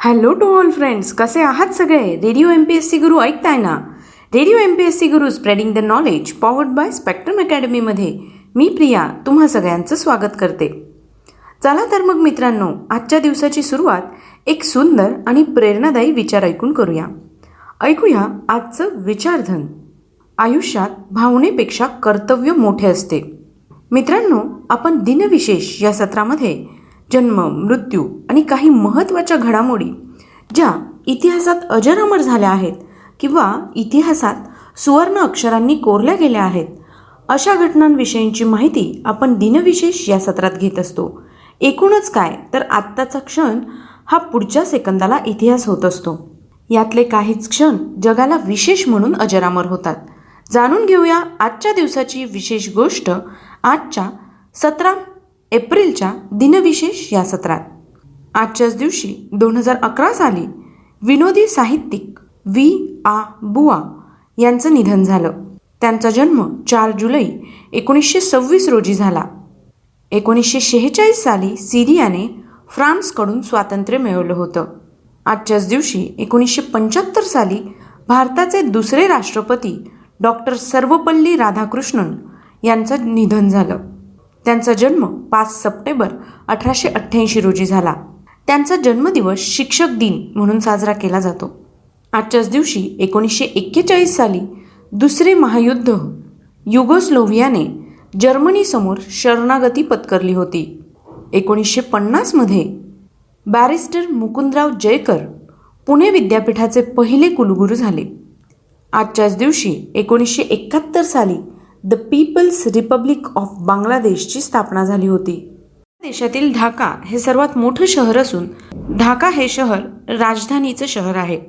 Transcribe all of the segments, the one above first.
Hello to all friends कसे आहात सगळे? Radio M P S C Guru ऐकताय ना? Radio M P S C Guru spreading the knowledge powered by spectrum अकॅडमीमध्ये मी प्रिया तुम्हा सगळ्यांचं स्वागत करते. चला तर मग मित्रांनो आजच्या दिवसाची सुरुवात एक सुंदर आणि प्रेरणादायी विचार ऐकून करूया. ऐकूया आजचं विचारधन. आयुष्यात भावनेपेक्षा कर्तव्य मोठे असते. मित्रांनो आपण दिनविशेष या सत्रामध्ये जन्म मृत्यू आणि काही महत्त्वाच्या घडामोडी ज्या इतिहासात अजरामर झाल्या आहेत किंवा इतिहासात सुवर्ण अक्षरांनी कोरल्या गेल्या आहेत अशा घटनांविषयींची माहिती आपण दिनविशेष या सत्रात घेत असतो. एकूणच काय तर आत्ताचा क्षण हा पुढच्या सेकंदाला इतिहास होत असतो. यातले काहीच क्षण जगाला विशेष म्हणून अजरामर होतात. जाणून घेऊया आजच्या दिवसाची विशेष गोष्ट आजच्या सतरा एप्रिलच्या दिनविशेष या सत्रात. आजच्याच दिवशी दोन हजार अकरा साली विनोदी साहित्यिक व्ही. आ. बुवा यांचं निधन झालं. त्यांचा जन्म चार जुलै एकोणीसशे सव्वीस रोजी झाला. एकोणीसशे शेहेचाळीस साली सिरियाने फ्रान्सकडून स्वातंत्र्य मिळवलं होतं. आजच्याच दिवशी एकोणीसशे पंच्याहत्तर साली भारताचे दुसरे राष्ट्रपती डॉक्टर सर्वपल्ली राधाकृष्णन यांचं निधन झालं. त्यांचा जन्म पाच सप्टेंबर अठराशे अठ्ठ्याऐंशी रोजी झाला. त्यांचा जन्मदिवस शिक्षक दिन म्हणून साजरा केला जातो. आजच्याच दिवशी एकोणीसशे एक्केचाळीस साली दुसरे महायुद्ध युगोस्लोव्हियाने जर्मनीसमोर शरणागती पत्करली होती. एकोणीसशे पन्नासमध्ये बॅरिस्टर मुकुंदराव जयकर पुणे विद्यापीठाचे पहिले कुलगुरू झाले. आजच्याच दिवशी एकोणीसशे एकाहत्तर साली द पीपल्स रिपब्लिक ऑफ बांगलादेशची स्थापना झाली होती. देशातील ढाका हे सर्वात मोठं शहर असून ढाका हे शहर राजधानीचं शहर आहे.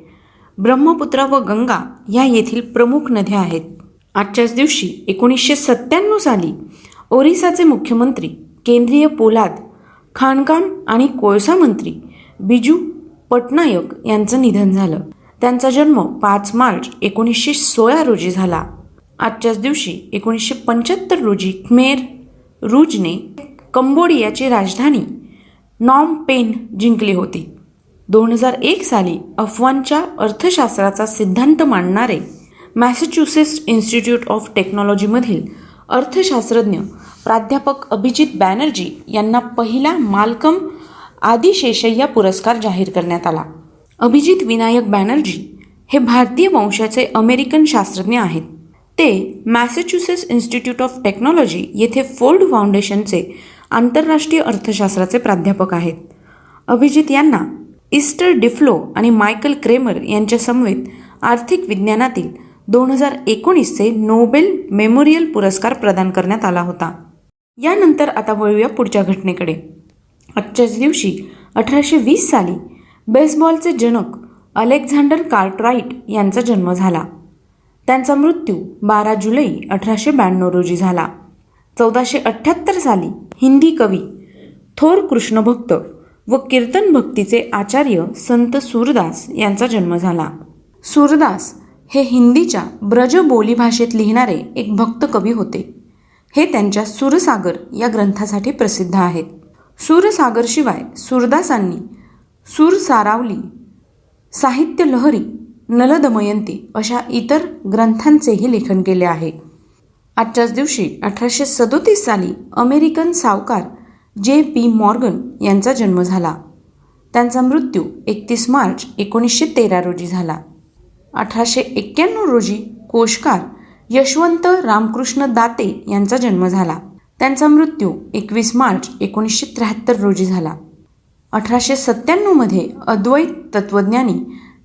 ब्रह्मपुत्रा व गंगा या येथील प्रमुख नद्या आहेत. आजच्याच दिवशी एकोणीसशे सत्त्याण्णव साली ओरिसाचे मुख्यमंत्री केंद्रीय पोलाद खाणकाम आणि कोळसा मंत्री बिजू पटनायक यांचं निधन झालं. त्यांचा जन्म पाच मार्च एकोणीसशे सोळा रोजी झाला. आजच्याच दिवशी एकोणीसशे पंच्याहत्तर रोजी खमेर रूजने कंबोडियाची राजधानी नॉम पेन जिंकली होती. दोन हजार एक साली अफवांच्या अर्थशास्त्राचा सिद्धांत मांडणारे मॅसेच्युसेट्स इन्स्टिट्यूट ऑफ टेक्नॉलॉजीमधील अर्थशास्त्रज्ञ प्राध्यापक अभिजित बॅनर्जी यांना पहिला मालकम आदिशेषय्या पुरस्कार जाहीर करण्यात आला. अभिजित विनायक बॅनर्जी हे भारतीय वंशाचे अमेरिकन शास्त्रज्ञ आहेत. ते मॅसेच्युसेट्स इन्स्टिट्यूट ऑफ टेक्नॉलॉजी येथे फोल्ड फाउंडेशनचे आंतरराष्ट्रीय अर्थशास्त्राचे प्राध्यापक आहेत. अभिजित यांना इस्टर डिफ्लो आणि मायकल क्रेमर यांच्या समवेत आर्थिक विज्ञानातील दोन हजार एकोणीसचे नोबेल मेमोरियल पुरस्कार प्रदान करण्यात आला होता. यानंतर आता वळूया पुढच्या घटनेकडे. आजच्याच दिवशी अठराशे वीस साली बेसबॉलचे जनक अलेक्झांडर कार्टराईट यांचा जन्म झाला. त्यांचा मृत्यू बारा जुलै अठराशे ब्याण्णव रोजी झाला. चौदाशे अठ्ठ्याहत्तर साली हिंदी कवी थोर कृष्णभक्त व कीर्तन भक्तीचे आचार्य संत सूरदास यांचा जन्म झाला. सूरदास हे हिंदीच्या ब्रज बोलीभाषेत लिहिणारे एक भक्त कवी होते. हे त्यांच्या सूरसागर या ग्रंथासाठी प्रसिद्ध आहेत. सूरसागरशिवाय सूरदासांनी सूर सारावली साहित्य लहरी नलदमयंती अशा इतर ग्रंथांचेही लेखन केले आहे. आजच्याच दिवशी अठराशे सदोतीस साली अमेरिकन सावकार जे पी मॉर्गन यांचा जन्म झाला. त्यांचा मृत्यू एकतीस मार्च एकोणीसशे तेरा रोजी झाला. अठराशे एक्क्याण्णव रोजी कोशकार यशवंत रामकृष्ण दाते यांचा जन्म झाला. त्यांचा मृत्यू एकवीस मार्च एकोणीसशे त्र्याहत्तर रोजी झाला. अठराशे सत्त्याण्णवमध्ये अद्वैत तत्त्वज्ञानी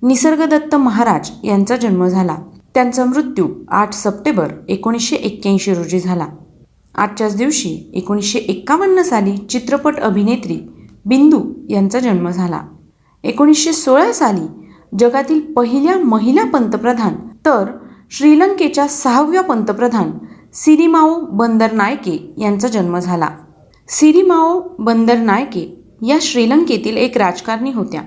निसर्गदत्त महाराज यांचा जन्म झाला. त्यांचा मृत्यू आठ सप्टेंबर एकोणीसशे एक्क्याऐंशी रोजी झाला. आजच्याच दिवशी एकोणीसशे एक्कावन्न साली चित्रपट अभिनेत्री बिंदू यांचा जन्म झाला. एकोणीसशे सोळा साली जगातील पहिल्या महिला पंतप्रधान तर श्रीलंकेच्या सहाव्या पंतप्रधान सिरिमाओ बंदरनायके यांचा जन्म झाला. सिरिमाओ बंदरनायके या श्रीलंकेतील एक राजकारणी होत्या.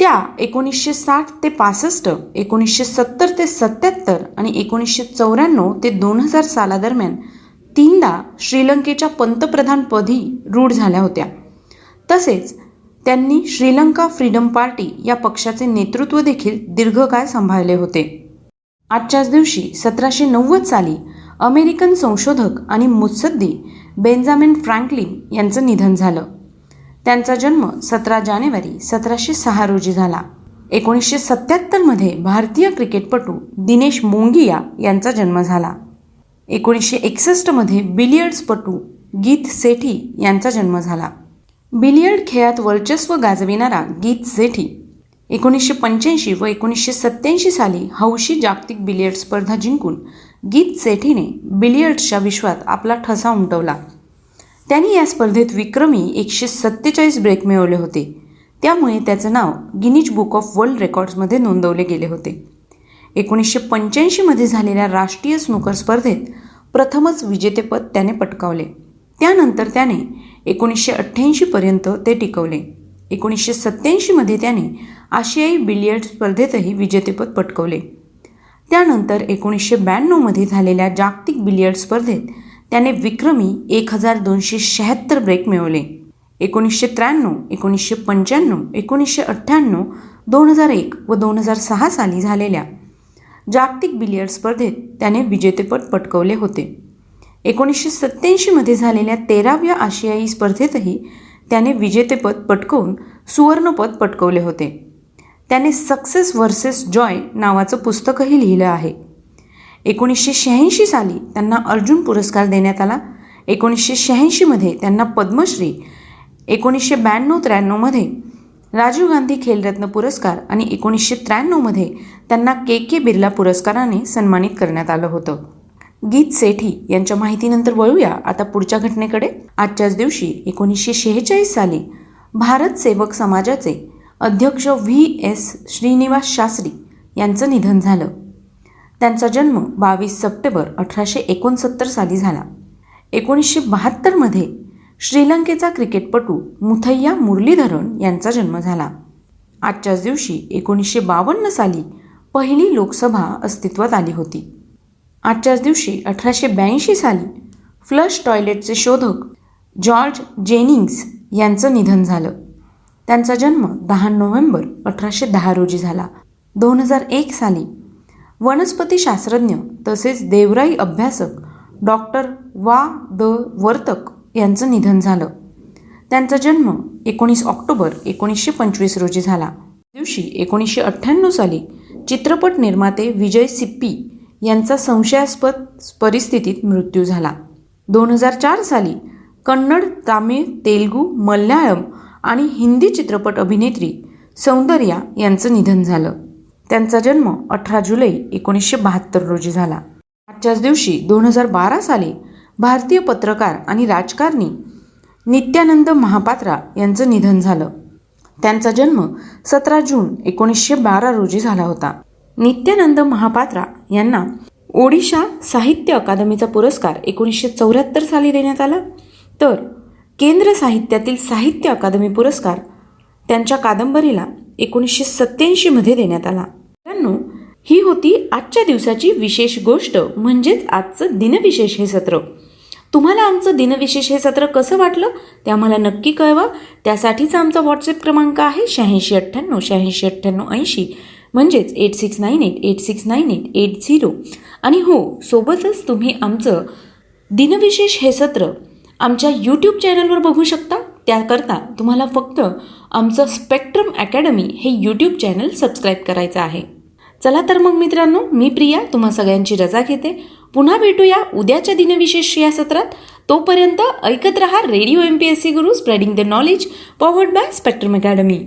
त्या एकोणीसशे साठ ते पासष्ट एकोणीसशे सत्तर ते सत्याहत्तर आणि एकोणीसशे चौऱ्याण्णव ते दोन हजार सालादरम्यान तीनदा श्रीलंकेच्या पंतप्रधानपदी रूढ झाल्या होत्या. तसेच त्यांनी श्रीलंका फ्रीडम पार्टी या पक्षाचे नेतृत्व देखील दीर्घकाळ सांभाळले होते. आजच्याच दिवशी सतराशे नव्वद साली अमेरिकन संशोधक आणि मुत्सद्दी बेंजामिन फ्रँकलिन यांचं निधन झालं. त्यांचा जन्म सतरा जानेवारी सतराशे सहा रोजी झाला. एकोणीसशे सत्त्याहत्तरमध्ये भारतीय क्रिकेटपटू दिनेश मोंगिया यांचा जन्म झाला. एकोणीसशे एकसष्टमध्ये बिलियर्ड्सपटू गीत सेठी यांचा जन्म झाला. बिलियर्ड खेळात वर्चस्व गाजविणारा गीत सेठी. एकोणीसशे पंच्याऐंशी व एकोणीसशे सत्त्याऐंशी साली हौशी जागतिक बिलियर्ड स्पर्धा जिंकून गीत सेठीने बिलियर्ड्सच्या विश्वात आपला ठसा उमटवला. त्यांनी या स्पर्धेत विक्रमी एकशे सत्तेचाळीस ब्रेक मिळवले होते. त्यामुळे त्याचं नाव गिनीज बुक ऑफ वर्ल्ड रेकॉर्ड्समध्ये नोंदवले गेले होते. एकोणीसशे पंच्याऐंशीमध्ये झालेल्या राष्ट्रीय स्नूकर स्पर्धेत प्रथमच विजेतेपद त्याने पटकावले. त्यानंतर त्याने एकोणीसशे अठ्ठ्याऐंशीपर्यंत ते टिकवले. एकोणीसशे सत्त्याऐंशीमध्ये त्याने आशियाई बिलियर्ड स्पर्धेतही विजेतेपद पटकवले. त्यानंतर एकोणीसशे ब्याण्णवमध्ये झालेल्या जागतिक बिलियर्ड स्पर्धेत त्याने विक्रमी एक हजार दोनशे शहात्तर ब्रेक मिळवले. एकोणीसशे त्र्याण्णव एकोणीसशे पंच्याण्णव एकोणीसशे अठ्ठ्याण्णव दोन हजार एक व दोन हजार सहा साली झालेल्या जागतिक बिलियर्ड स्पर्धेत त्याने विजेतेपद पटकवले होते. एकोणीसशे सत्त्याऐंशीमध्ये झालेल्या तेराव्या आशियाई स्पर्धेतही त्याने विजेतेपद पटकवून सुवर्णपद पटकवले होते. त्याने सक्सेस व्हर्सेस जॉय नावाचं पुस्तकही लिहिलं आहे. एकोणीसशे शहाऐंशी साली त्यांना अर्जुन पुरस्कार देण्यात आला. एकोणीसशे शहाऐंशीमध्ये त्यांना पद्मश्री एकोणीसशे ब्याण्णव त्र्याण्णवमध्ये राजीव गांधी खेलरत्न पुरस्कार आणि एकोणीसशे त्र्याण्णवमध्ये त्यांना के के बिर्ला पुरस्काराने सन्मानित करण्यात आलं होतं. गीत सेठी यांच्या माहितीनंतर वळूया आता पुढच्या घटनेकडे. आजच्याच दिवशी एकोणीसशे शेहेचाळीस साली भारत सेवक समाजाचे अध्यक्ष व्ही एस श्रीनिवास शास्त्री यांचं निधन झालं. त्यांचा जन्म बावीस सप्टेंबर अठराशे एकोणसत्तर साली झाला. एकोणीसशे बहात्तरमध्ये श्रीलंकेचा क्रिकेटपटू मुथय्या मुरलीधरन यांचा जन्म झाला. आजच्याच दिवशी एकोणीसशे बावन्न साली पहिली लोकसभा अस्तित्वात आली होती. आजच्याच दिवशी अठराशे ब्याऐंशी साली फ्लश टॉयलेटचे शोधक जॉर्ज जेनिंग्स यांचं निधन झालं. त्यांचा जन्म दहा नोव्हेंबर अठराशे दहा रोजी झाला. दोन हजार एक साली वनस्पतीशास्त्रज्ञ तसेच देवराई अभ्यासक डॉक्टर वा. द. वर्तक यांचं निधन झालं. त्यांचा जन्म एकोणीस ऑक्टोबर एकोणीसशे पंचवीस रोजी झाला. दिवशी एकोणीसशे अठ्ठ्याण्णव साली चित्रपट निर्माते विजय सिप्पी यांचा संशयास्पद परिस्थितीत मृत्यू झाला. दोन हजार चार साली कन्नड तामिळ तेलगू मल्याळम आणि हिंदी चित्रपट अभिनेत्री सौंदर्या यांचं निधन झालं. त्यांचा जन्म अठरा जुलै एकोणीसशे बहात्तर रोजी झाला. आजच्याच दिवशी दोन हजार बारा साली भारतीय पत्रकार आणि राजकारणी नित्यानंद महापात्रा यांचं निधन झालं. त्यांचा जन्म सतरा जून एकोणीसशे बारा रोजी झाला होता. नित्यानंद महापात्रा यांना ओडिशा साहित्य अकादमीचा पुरस्कार एकोणीसशे चौऱ्याहत्तर साली देण्यात आला. तर केंद्र साहित्यातील साहित्य अकादमी पुरस्कार त्यांच्या कादंबरीला एकोणीसशे सत्त्याऐंशीमध्ये देण्यात आला. मित्रांनो ही होती आजच्या दिवसाची विशेष गोष्ट म्हणजेच आजचं दिनविशेष हे सत्र. तुम्हाला आमचं दिनविशेष हे सत्र कसं वाटलं ते आम्हाला नक्की कळवा. त्यासाठीचा आमचा व्हॉट्सअप क्रमांक आहे शहाऐंशी अठ्ठ्याण्णव शहाऐंशी अठ्ठ्याण्णव ऐंशी म्हणजेच eight six nine eight eight six nine eight eight zero आणि हो सोबतच तुम्ही आमचं दिनविशेष हे सत्र आमच्या यूट्यूब चॅनलवर बघू शकता. त्याकरता तुम्हाला फक्त आमचं स्पेक्ट्रम अकॅडमी हे यूट्यूब चॅनल सबस्क्राईब करायचं आहे. चला तर मग मित्रांनो मी प्रिया तुम्हा सगळ्यांची रजा घेते. पुन्हा भेटूया उद्याच्या दिनविशेष या सत्रात. तोपर्यंत ऐकत रहा Radio M P S C Guru spreading the knowledge powered by Spectrum Academy